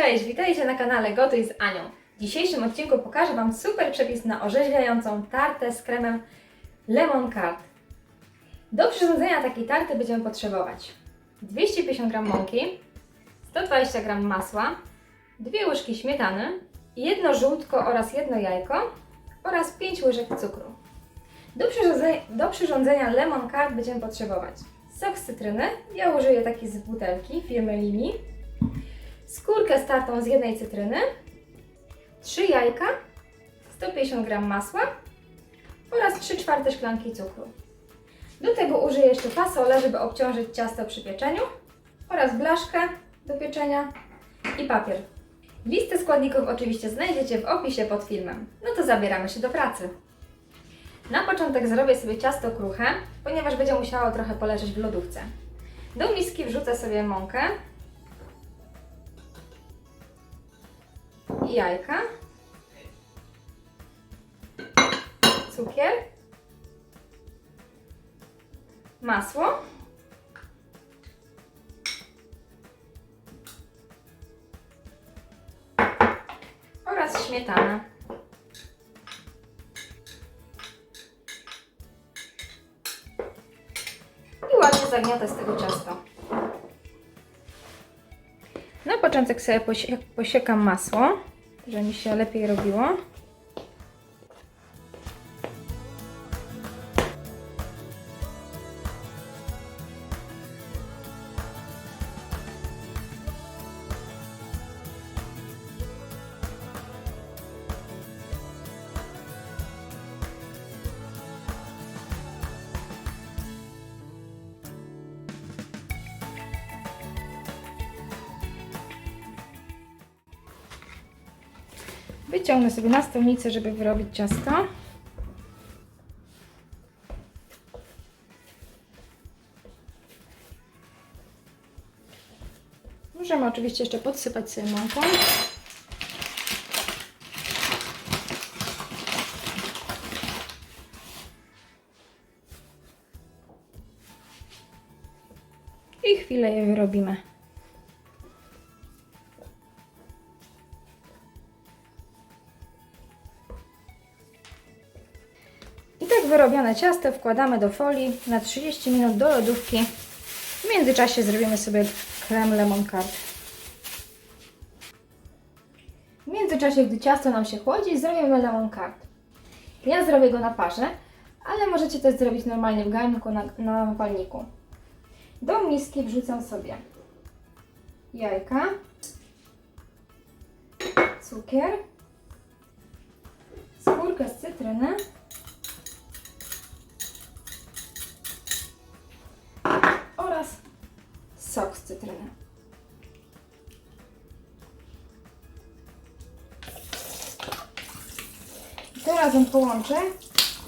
Cześć, witajcie na kanale Gotuj z Anią. W dzisiejszym odcinku pokażę Wam super przepis na orzeźwiającą tartę z kremem Lemon Card. Do przyrządzenia takiej tarty będziemy potrzebować 250 g mąki, 120 g masła, 2 łyżki śmietany, jedno żółtko oraz jedno jajko oraz 5 łyżek cukru. Do przyrządzenia, do przyrządzenia Lemon Card będziemy potrzebować sok z cytryny, ja użyję takiej z butelki firmy Limi, skórkę startą z jednej cytryny, 3 jajka, 150 g masła oraz 3 czwarte szklanki cukru. Do tego użyję jeszcze fasolę, żeby obciążyć ciasto przy pieczeniu oraz blaszkę do pieczenia i papier. Listę składników oczywiście znajdziecie w opisie pod filmem. No to zabieramy się do pracy. Na początek zrobię sobie ciasto kruche, ponieważ będzie musiało trochę poleżeć w lodówce. Do miski wrzucę sobie mąkę, jajka, cukier, masło oraz śmietanę. I ładnie zagniatę z tego ciasta. Na początek sobie posie- posiekam masło, żeby mi się lepiej robiło. Wyciągnę sobie na stolnicę, żeby wyrobić ciasto. Możemy oczywiście jeszcze podsypać sobie mąką. I chwilę je wyrobimy. Wyrobione ciasto wkładamy do folii na 30 minut do lodówki. W międzyczasie zrobimy sobie krem lemon card. W międzyczasie, gdy ciasto nam się chłodzi, zrobimy lemon card. Ja zrobię go na parze, ale możecie też zrobić normalnie w garnku na, na palniku. Do miski wrzucam sobie jajka, cukier, skórkę z cytryny, cytryny. To razem połączę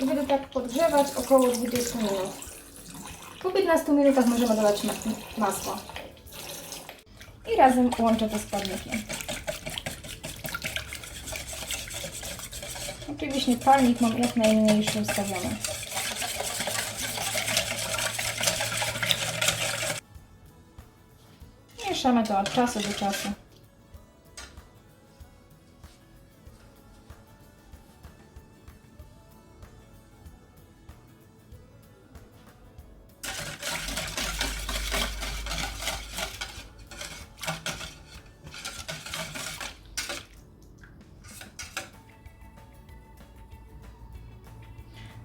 i będę tak podgrzewać około 20 minut. Po 15 minutach możemy dodać ma- masło. I razem łączę te składniki. Oczywiście palnik mam jak najmniejszy ustawiony. Mieszamy to od czasu do czasu.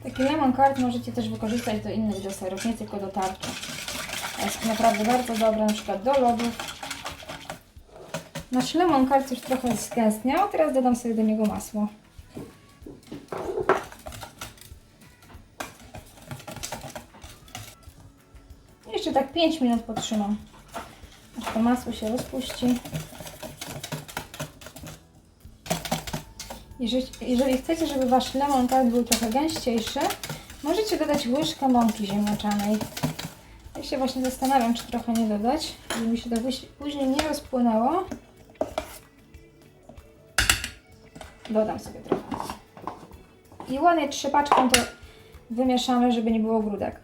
Taki lemon card możecie też wykorzystać do innych deserów, nie tylko do tarczy. Jest naprawdę bardzo dobre, na przykład do lodów. Nasz lemon card już trochę zgęstniał, teraz dodam sobie do niego masło. Jeszcze tak 5 minut potrzymam, aż to masło się rozpuści. Jeżeli, jeżeli chcecie, żeby Wasz lemon card był trochę gęściejszy, możecie dodać łyżkę mąki ziemniaczanej. Ja się właśnie zastanawiam, czy trochę nie dodać, żeby mi się to póź- później nie rozpłynęło. Dodam sobie trochę. I ładnie trzepaczką to wymieszamy, żeby nie było grudek.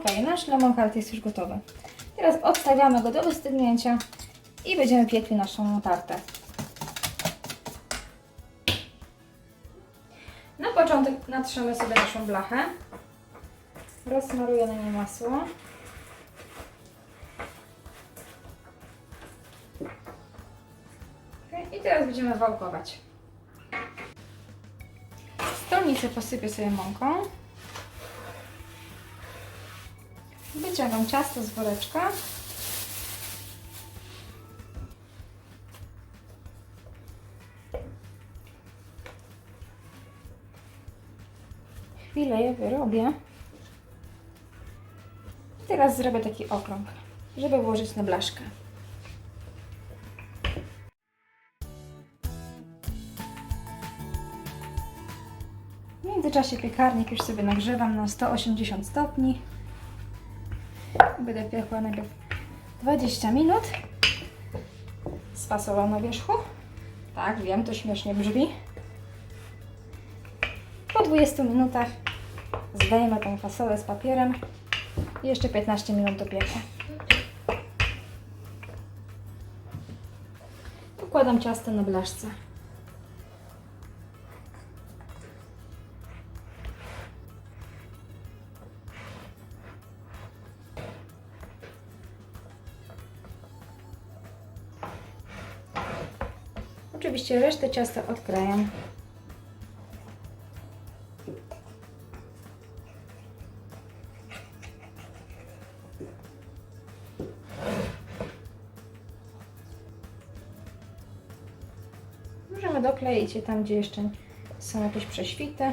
Ok, nasz lemon tart jest już gotowy. Teraz odstawiamy go do wystygnięcia i będziemy piekli naszą tartę. Na początek natrzemy sobie naszą blachę. Rozmaruję na nie masło. I teraz będziemy wałkować. Stolnicę posypię sobie mąką. Wyciągam ciasto z woreczka. Chwilę je wyrobię. Teraz zrobię taki okrąg, żeby włożyć na blaszkę. W międzyczasie piekarnik już sobie nagrzewam na 180 stopni. Będę piekła najpierw 20 minut z fasolą na wierzchu. Tak, wiem, to śmiesznie brzmi. Po 20 minutach zdejmę tą fasolę z papierem i jeszcze 15 minut dopiekę. Układam ciasto na blaszce. Oczywiście resztę ciasta odkrajam. Możemy dokleić je tam, gdzie jeszcze są jakieś prześwity.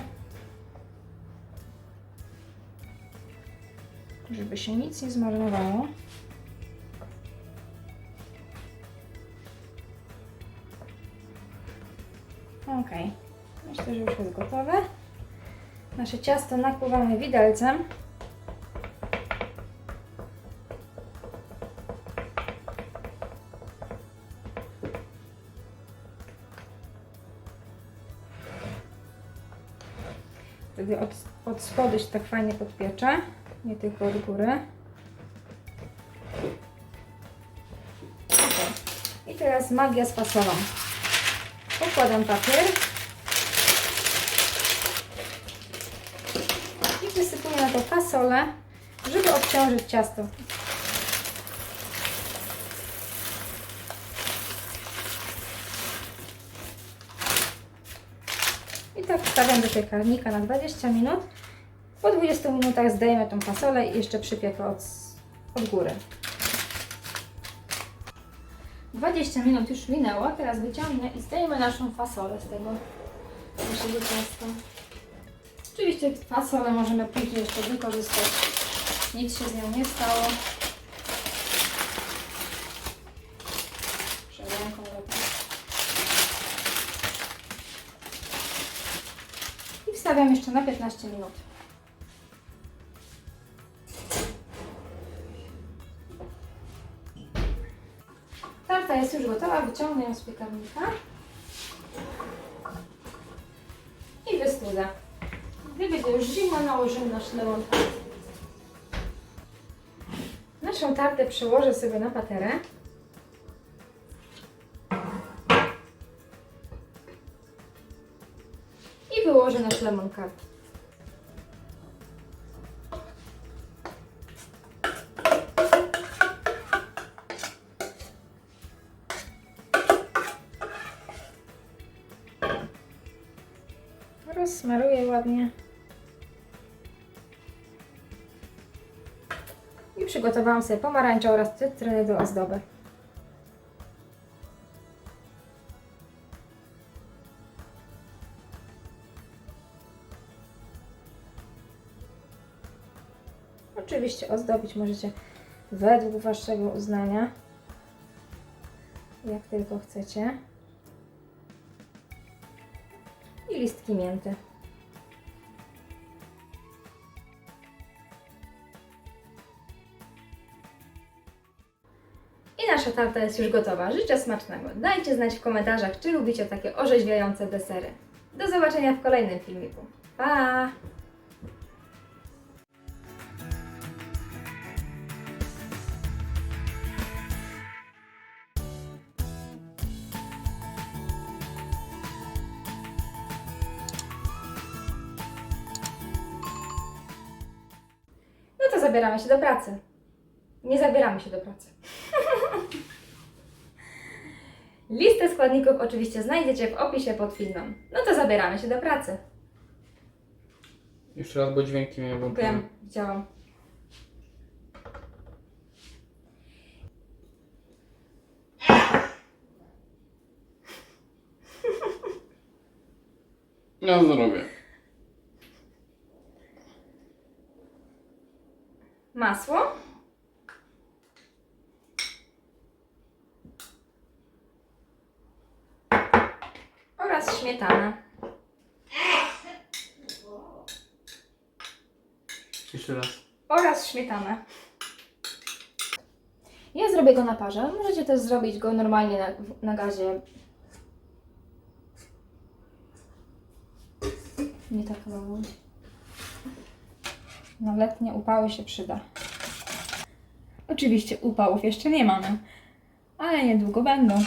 Żeby się nic nie zmarnowało. Ok, myślę, że już jest gotowe. Nasze ciasto nakłuwamy widelcem. Wtedy od, od spodu się tak fajnie podpiecze, nie tylko od góry. Ok. I teraz magia z fasolą. Układam papier i wysypuję na to fasolę, żeby obciążyć ciasto. I tak wstawiam do piekarnika na 20 minut. Po 20 minutach zdejmę tą fasolę i jeszcze przypiekę od, od góry. 20 minut już minęło, teraz wyciągnę i zdejmę naszą fasolę z tego naszego ciasta. Oczywiście fasolę możemy później jeszcze wykorzystać. Nic się z nią nie stało. I wstawiam jeszcze na 15 minut. Jest już gotowa, wyciągnę ją z piekarnika i wystudzę. Gdy będzie już zimna, nałożymy nasz lemon. Naszą tartę przełożę sobie na paterę. I wyłożę nasz lemon tart. Rozsmaruję ładnie. I przygotowałam sobie pomarańcze oraz cytrynę do ozdoby. Oczywiście ozdobić możecie według Waszego uznania, jak tylko chcecie. Listki mięty. I nasza tarta jest już gotowa. Życzę smacznego. Dajcie znać w komentarzach, czy lubicie takie orzeźwiające desery. Do zobaczenia w kolejnym filmiku. Pa! Zabieramy się do pracy. Nie zabieramy się do pracy. Listę składników oczywiście znajdziecie w opisie pod filmem. No to zabieramy się do pracy. Jeszcze raz, bo dźwięki mnie włączyły. Wiem, widziałam. Na zdrowie. Masło. Oraz śmietanę. Jeszcze raz. oraz śmietanę. Ja zrobię go na parze. Możecie też zrobić go normalnie na, na gazie. Nie tak chyba mówić. Na letnie upały się przyda. Oczywiście upałów jeszcze nie mamy, ale niedługo będą.